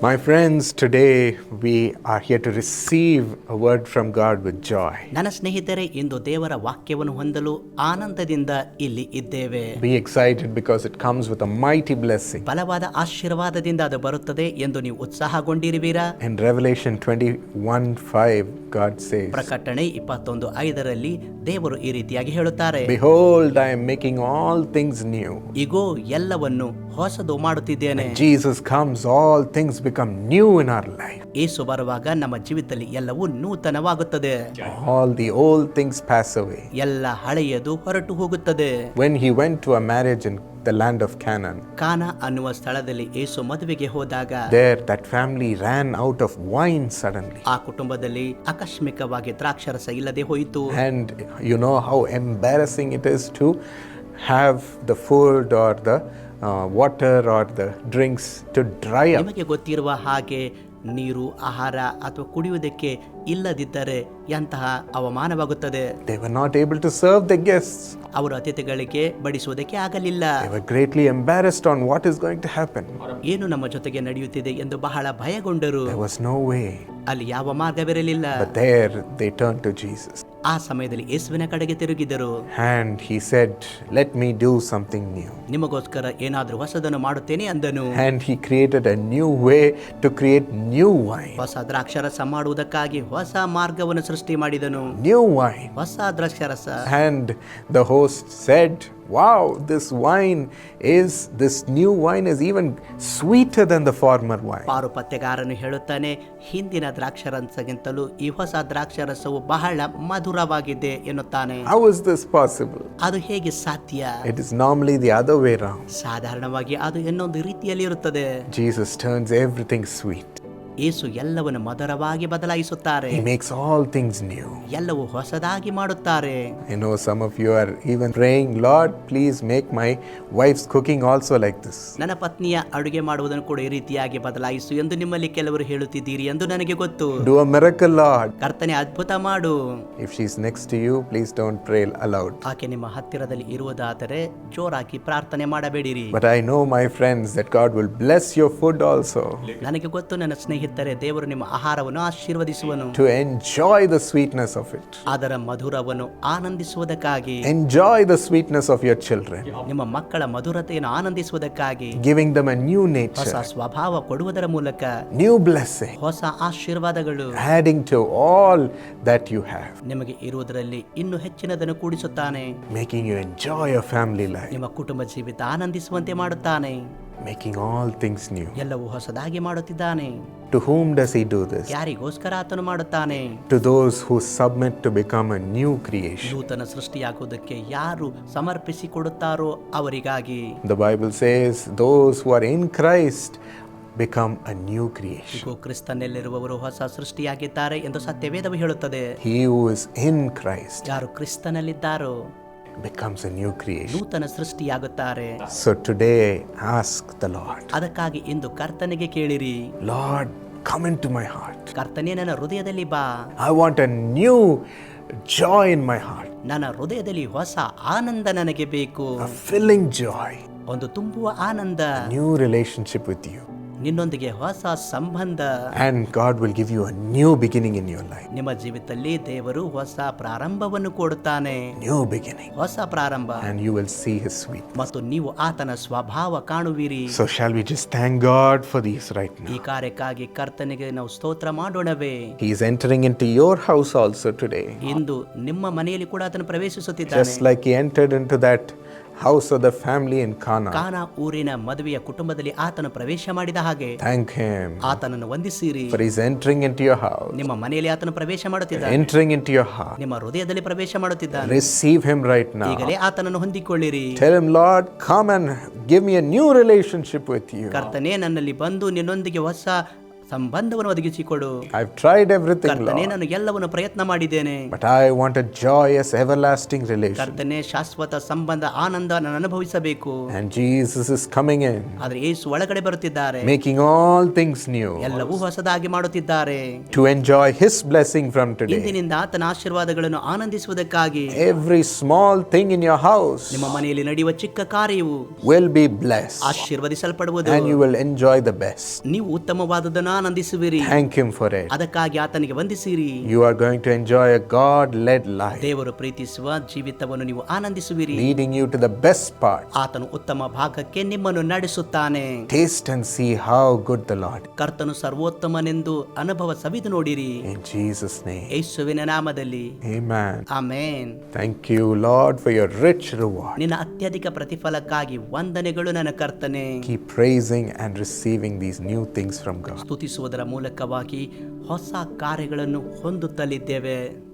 My friends, today we are here to receive a word from God with joy. ನನ್ನ ಸ್ನೇಹಿತರೆ ಇಂದು ದೇವರ ವಾಕ್ಯವನ್ನು ಹೊಂದಲು ಆನಂದದಿಂದ ಇಲ್ಲಿ ಇದ್ದೇವೆ Be excited because it comes with a mighty blessing. ಬಲವಾದ ಆಶೀರ್ವಾದದಿಂದ ಅದು ಬರುತ್ತದೆ ಎಂದು ನೀವು ಉತ್ಸಾಹಗೊಂಡಿರುವಿರಾ In Revelation 21 5, God says, ಪ್ರಕಟಣೆ ಇಪ್ಪತ್ತೊಂದು ಐದರಲ್ಲಿ ದೇವರು ಈ ರೀತಿಯಾಗಿ ಹೇಳುತ್ತಾರೆ Behold, I am making all things new. ಇಗೋ ಎಲ್ಲವನ್ನು ಹೊಸದು ಮಾಡುತ್ತಿದ್ದೇನೆ Jesus comes, all things become new in our life. ಏಸು ಬರುವಾಗ ನಮ್ಮ ಜೀವಿತದಲ್ಲಿ ಎಲ್ಲವೂ ನೂತನವಾಗುತ್ತದೆ All the old things pass away. ಎಲ್ಲ ಹಳೆಯದು ಹೊರಟು ಹೋಗುತ್ತದೆ When he went to a marriage in the land of Canaan, Cana ಅನ್ನುವ ಸ್ಥಳದಲ್ಲಿ ಏಸು ಮದುವೆಗೆ ಹೋದಾಗ there that family ran out of wine suddenly. ಆ ಕುಟುಂಬದಲ್ಲಿ ಆಕಸ್ಮಿಕವಾಗಿ ದ್ರಾಕ್ಷರಸ ಇಲ್ಲದೆ ಹೋಯಿತು And you know how embarrassing it is to have the food or the uh, water or the drinks to dry up. ನಿಮಗೆ ಗೊತ್ತಿರುವ ಹಾಗೆ ನೀರು ಆಹಾರ ಅಥವಾ ಕುಡಿಯುವುದಕ್ಕೆ ಇಲ್ಲದಿದ್ದರೆ ಎಂತಹ ಅವಮಾನವಾಗುತ್ತದೆ They were not able to serve the guests. ಅವರು ಅತಿಥಿಗಳಿಗೆ ಬಡಿಸುವುದಕ್ಕೆ ಆಗಲಿಲ್ಲ They were greatly embarrassed on what is going to happen. ಏನು ನಮ್ಮ ಜೊತೆಗೆ ನಡೆಯುತ್ತಿದೆ ಎಂದು ಬಹಳ ಭಯಗೊಂಡರು There was no way. ಅಲ್ಲಿ ಯಾವ ಮಾರ್ಗವಿರಲಿಲ್ಲ But there they turned to Jesus. ಆ ಸಮಯದಲ್ಲಿ ಯೇಸುವಿನ ಕಡೆಗೆ ತಿರುಗಿದರು And he said, Let me do something new. ನಿಮಗೋಸ್ಕರ ಏನಾದರೂ ಹೊಸದನ್ನು ಮಾಡುತ್ತೇನೆ ಅಂದನು And he created a new way to create new wine. ಹೊಸ ದ್ರಾಕ್ಷರಸ ಮಾಡುವುದಕ್ಕಾಗಿ ಹೊಸ ಮಾರ್ಗವನ್ನು ಸೃಷ್ಟಿ ಮಾಡಿದನು New wine. ಹೊಸ ದ್ರಾಕ್ಷರಸ And the host said, Wow, this wine is, this new wine is even sweeter than the former wine. ಪಾರು ಪತ್ತೆಗಾರನು ಹೇಳುತ್ತಾನೆ ಹಿಂದಿನ ದ್ರಾಕ್ಷರಸಗಿಂತಲೂ ಈ ಹೊಸ ದ್ರಾಕ್ಷರಸವು ಬಹಳ ಮಧುರವಾಗಿದೆ ಎನ್ನುತ್ತಾನೆ How is this possible? ಅದು ಹೇಗೆ ಸಾಧ್ಯ It is normally the other way around. ಸಾಧಾರಣವಾಗಿ ಅದು ಇನ್ನೊಂದು ರೀತಿಯಲ್ಲಿ ಇರುತ್ತದೆ Jesus turns everything sweet. ಏಸು ಎಲ್ಲವನ್ನು ಮಧುರವಾಗಿ ಬದಲಾಯಿಸುತ್ತಾರೆ. ಮೇಕ್ಸ್ ಆಲ್ ಥಿಂಗ್ಸ್ ನ್ಯೂ ಎಲ್ಲವೂ ಹೊಸದಾಗಿ ಮಾಡುತ್ತಾರೆ. You know some of you are even praying lord please make my wife's cooking also like this ನನ್ನ ಪತ್ನಿಯ ಅಡುಗೆ ಮಾಡುವುದನ್ನು ಕೂಡ ಈ ರೀತಿಯಾಗಿ ಬದಲಾಯಿಸು ಎಂದು ನಿಮ್ಮಲ್ಲಿ ಕೆಲವರು ಹೇಳುತ್ತಿದ್ದೀರಿ ಎಂದು ನನಗೆ ಗೊತ್ತು. ಡು ಅ ಮಿರಕಲ್ ಲಾರ್ಡ್ ಕರ್ತನೆ ಅದ್ಭುತ ಮಾಡು. If she is next to you please don't pray aloud ಆಕೆ ನಿಮ್ಮ ಹತ್ತಿರದಲ್ಲಿ ಇರುವುದಾದರೆ ಜೋರಾಗಿ ಪ್ರಾರ್ಥನೆ ಮಾಡಬೇಡಿರಿ. But I know my friends that God will bless your food also ನನಗೆ ಗೊತ್ತು ನನ್ನ ಸ್ನೇಹಿತ ಸ್ನೇಹಿತರೆ ದೇವರು ನಿಮ್ಮ ಆಹಾರವನ್ನು ಆಶೀರ್ವದಿಸುವನು. To enjoy the sweetness of it ಅದರ ಮಧುರವನ್ನು ಆನಂದಿಸುವುದಕ್ಕಾಗಿ. Enjoy the sweetness of your children ನಿಮ್ಮ ಮಕ್ಕಳ ಮಧುರತೆಯನ್ನು ಆನಂದಿಸುವುದಕ್ಕಾಗಿ. Giving them a new nature ಹೊಸ ಸ್ವಭಾವ ಕೊಡುವುದರ ಮೂಲಕ. ನ್ಯೂ ಬ್ಲೆಸ್ಸಿಂಗ್ ಹೊಸ ಆಶೀರ್ವಾದಗಳು. Adding to all that you have ನಿಮಗೆ ಇರುವುದರಲ್ಲಿ ಇನ್ನು ಹೆಚ್ಚಿನದನ್ನು ಕೂಡಿಸುತ್ತಾನೆ. Making you enjoy your family life ನಿಮ್ಮ ಕುಟುಂಬ ಜೀವಿತ ಆನಂದಿಸುವಂತೆ ಮಾಡುತ್ತಾನೆ. Making all things new. ಎಲ್ಲವೂ ಹೊಸದಾಗಿ ಮಾಡುತ್ತಿದ್ದಾನೆ To whom does He do this? ಯಾರಿಗೋಸ್ಕರ ಆತನು ಮಾಡುತ್ತಾನೆ To those who submit to become a new creation. ನೂತನ ಸೃಷ್ಟಿಯಾಗುವುದಕ್ಕೆ ಯಾರು ಸಮರ್ಪಿಸಿಕೊಡುತ್ತಾರೋ ಅವರಿಗಾಗಿ The Bible says, those who are in Christ become a new creation. ಇಗೋ ಕ್ರಿಸ್ತನಲ್ಲಿರುವವರು ಹೊಸ ಸೃಷ್ಟಿಯಾಗಿದ್ದಾರೆ ಎಂದು ಸತ್ಯವೇದವು ಹೇಳುತ್ತದೆ He who is in Christ ಯಾರು ಕ್ರಿಸ್ತನಲ್ಲಿದ್ದಾರೋ becomes a new creation. ನೂತನ ಸೃಷ್ಟಿಯಾಗುತ್ತಾರೆ So today, ask the Lord, ಅದಕ್ಕಾಗಿ ಇಂದು ಕರ್ತನಿಗೆ ಕೇಳಿರಿ Lord, come into my heart. ಕರ್ತನೇ ನನ್ನ ಹೃದಯದಲ್ಲಿ ಬಾ I want a new joy in my heart, ನನ್ನ ಹೃದಯದಲ್ಲಿ ಹೊಸ ಆನಂದ ನನಗೆ ಬೇಕು a filling joy, ಒಂದು ತುಂಬುವ ಆನಂದ new relationship with you. ನಿನ್ನೊಂದಿಗೆ ಹೊಸ ಸಂಬಂಧ And God will give you a new beginning in your life. ನಿಮ್ಮ ಜೀವಿತದಲ್ಲಿ ದೇವರು ಹೊಸ ಪ್ರಾರಂಭವನ್ನು ಕೊಡುತ್ತಾನೆ New beginning. ಹೊಸ ಪ್ರಾರಂಭ And you will see His sweet. ಮತ್ತು ನೀವು ಆತನ ಸ್ವಭಾವ ಕಾಣುವಿರಿ So, shall we just thank God for these right ಈ now? ಕಾರ್ಯಕ್ಕಾಗಿ ಕರ್ತನಿಗೆ ನಾವು ಸ್ತೋತ್ರ ಮಾಡೋಣವೇ He is entering into your house also today. ಇಂದು ನಿಮ್ಮ ಮನೆಯಲ್ಲಿ ಕೂಡ ಆತನು ಪ್ರವೇಶಿಸುತ್ತಿದ್ದಾನೆ Just like He entered into that house of the family in Cana Cana ಊರಿನ ಮದುವೆಯ ಕುಟುಂಬದಲ್ಲಿ ಆತನ ಪ್ರವೇಶ ಮಾಡಿದ ಹಾಗೆ ಥ್ಯಾಂಕ್ ಹಿಮ್ ಆತನನ್ನು ವಂದಿಸಿರಿ. For his entering into your house ನಿಮ್ಮ ಮನೆಯಲ್ಲಿ ಆತನ ಪ್ರವೇಶ ಮಾಡುತ್ತಿದ್ದ entering in into your house ನಿಮ್ಮ ಹೃದಯದಲ್ಲಿ ಪ್ರವೇಶ ಮಾಡುತ್ತಿದ್ದ ರಿಸೀವ್ ಹಿಮ್ ರೈಟ್ ನೌ ಈಗಲೇ ಆತನನ್ನು ಹೊಂದಿಕೊಳ್ಳಿರಿ. Tell him lord come and give me a new relationship with you ಕರ್ತನೇ ನನ್ನಲ್ಲಿ ಬಂದು ನಿನ್ನೊಂದಿಗೆ ಹೊಸ ಸಂಬಂಧವನ್ನು ಒದಗಿಸಿಕೊಡು. ಐ ಟ್ರೈಡ್ ಎವ್ರಿಥಿಂಗ್ ಕರ್ತನೆ ನಾನು ಎಲ್ಲವನ್ನು ಪ್ರಯತ್ನ ಮಾಡಿದ್ದೇನೆ. But I want a joyous, everlasting relation. ಕರ್ತನೆ ಶಾಶ್ವತ ಸಂಬಂಧ ಆನಂದ ನಾನು ಅನುಭವಿಸಬೇಕು. And Jesus is coming in ಆದ್ರೆ ಯೇಸು ಒಳಗಡೆ ಬರುತ್ತಿದ್ದಾರೆ. ಮೇಕಿಂಗ್ ಆಲ್ ಥಿಂಗ್ಸ್ ನ್ಯೂ ಎಲ್ಲವೂ ಹೊಸದಾಗಿ ಮಾಡುತ್ತಿದ್ದಾರೆ. To enjoy his blessing from today ಇಂದಿನಿಂದ ಆತನ ಆಶೀರ್ವಾದಗಳನ್ನು ಆನಂದಿಸುವುದಕ್ಕಾಗಿ. Every small thing in your house ನಿಮ್ಮ ಮನೆಯಲ್ಲಿ ನಡೆಯುವ ಚಿಕ್ಕ ಕಾರ್ಯವು ವಿಲ್ ಬಿ ಬ್ಲೆಸ್ ಆಶೀರ್ವದಿಸಲ್ಪಡುವುದು. And you will enjoy the best. ನೀವು ಉತ್ತಮವಾದದನ್ನು ಆನಂದಿಸುವಿರಿ Thank Him for it. ಅದಕ್ಕಾಗಿ ಆತನಿಗೆ ವಂದಿಸಿರಿ You are going to enjoy a God led life, ದೇವರು ಪ್ರೀತಿಸುವ ಜೀವಿತವನ್ನು ನೀವು ಆನಂದಿಸುವಿರಿ leading you to the best part. ಆತನು ಉತ್ತಮ ಭಾಗಕ್ಕೆ ನಿಮ್ಮನ್ನು ನಡೆಸುತ್ತಾನೆ Taste and see how good the Lord. is. ಕರ್ತನು ಸರ್ವೋತ್ತಮನೆಂದು ಅನುಭವ ಸವಿದು ನೋಡಿರಿ In Jesus' name. ಯೇಸುವಿನ ನಾಮದಲ್ಲಿ Amen. Amen Thank you, Lord, for your rich reward. ನಿನ್ನ ಅತ್ಯಧಿಕ ಪ್ರತಿಫಲಕ್ಕಾಗಿ ವಂದನೆಗಳು ನನ್ನ ಕರ್ತನೆ Keep praising and receiving these new things from God. ಸ್ತುತಿಸುವುದರ ಮೂಲಕವಾಗಿ ಹೊಸ ಕಾರ್ಯಗಳನ್ನು ಹೊಂದುತ್ತಲಿದ್ದೇವೆ.